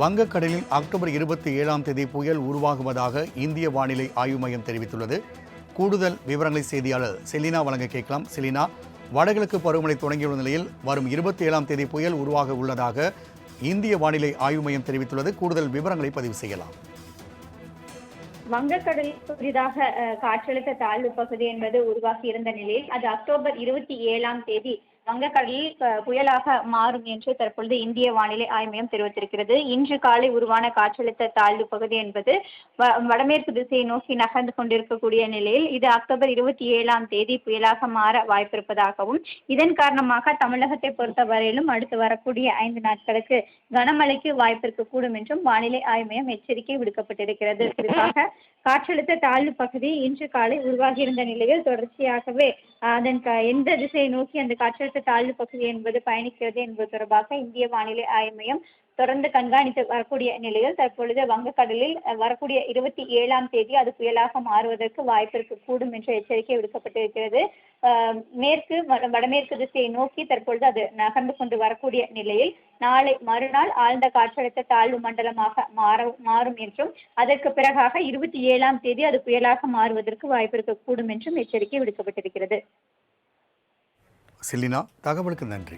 வங்கக்கடலில் அக்டோபர் இருபத்தி ஏழாம் தேதி புயல் உருவாகுவதாக இந்திய வானிலை ஆய்வு மையம் தெரிவித்துள்ளது. கூடுதல் விவரங்களை செய்தியாளர் செலினா வழங்க கேட்கலாம். செலினா வடகிழக்கு பருவமழை தொடங்கியுள்ள நிலையில் வரும் இருபத்தி ஏழாம் தேதி புயல் உருவாக உள்ளதாக இந்திய வானிலை ஆய்வு மையம் தெரிவித்துள்ளது. கூடுதல் விவரங்களை பதிவு செய்யலாம். வங்கக்கடலில் புதிதாக காற்றழுத்த தாழ்வு பகுதி என்பது உருவாகி இருந்த நிலையில் அது அக்டோபர் இருபத்தி ஏழாம் தேதி வங்கக்கடலில் புயலாக மாறும் என்று தற்பொழுது இந்திய வானிலை ஆய்வு மையம் தெரிவித்திருக்கிறது. இன்று காலை உருவான காற்றழுத்த தாழ்வு பகுதி என்பது வடமேற்கு திசையை நோக்கி நகர்ந்து கொண்டிருக்கக்கூடிய நிலையில் இது அக்டோபர் இருபத்தி ஏழாம் தேதி புயலாக மாற வாய்ப்பிருப்பதாகவும் இதன் காரணமாக தமிழகத்தை பொறுத்தவரையிலும் அடுத்து வரக்கூடிய ஐந்து நாட்களுக்கு கனமழைக்கு வாய்ப்பிருக்கக்கூடும் என்றும் வானிலை ஆய்வு மையம் எச்சரிக்கை விடுக்கப்பட்டிருக்கிறது. குறிப்பாக காற்றழுத்த தாழ்வு பகுதி இன்று காலை உருவாகியிருந்த நிலையில் தொடர்ச்சியாகவே அதன் க- எந்த திசையை நோக்கி அந்த காற்றழுத்த தாழ்வு பகுதி என்பது பயணிக்கிறது என்பது தொடர்பாக இந்திய வானிலை ஆய்வு மையம் தொடர்ந்து கண்காணித்து வரக்கூடிய நிலையில் தற்பொழுது வங்கக்கடலில் வரக்கூடிய இருபத்தி ஏழாம் தேதி அது புயலாக மாறுவதற்கு வாய்ப்பிற்கு கூடும் என்ற எச்சரிக்கை விடுக்கப்பட்டிருக்கிறது. மேற்கு வட- வடமேற்கு திசையை நோக்கி தற்பொழுது அது நகர்ந்து கொண்டு வரக்கூடிய நிலையில் நாளை மறுநாள் ஆழ்ந்த காற்றழுத்த தாழ்வு மண்டலமாக மாற மாறும் என்றும் அதற்கு பிறகாக இருபத்தி ஏழாம் தேதி அது புயலாக மாறுவதற்கு வாய்ப்பிருக்கக்கூடும் என்றும் எச்சரிக்கை விடுக்கப்பட்டிருக்கிறது. செல்லினா தகவலுக்கு நன்றி.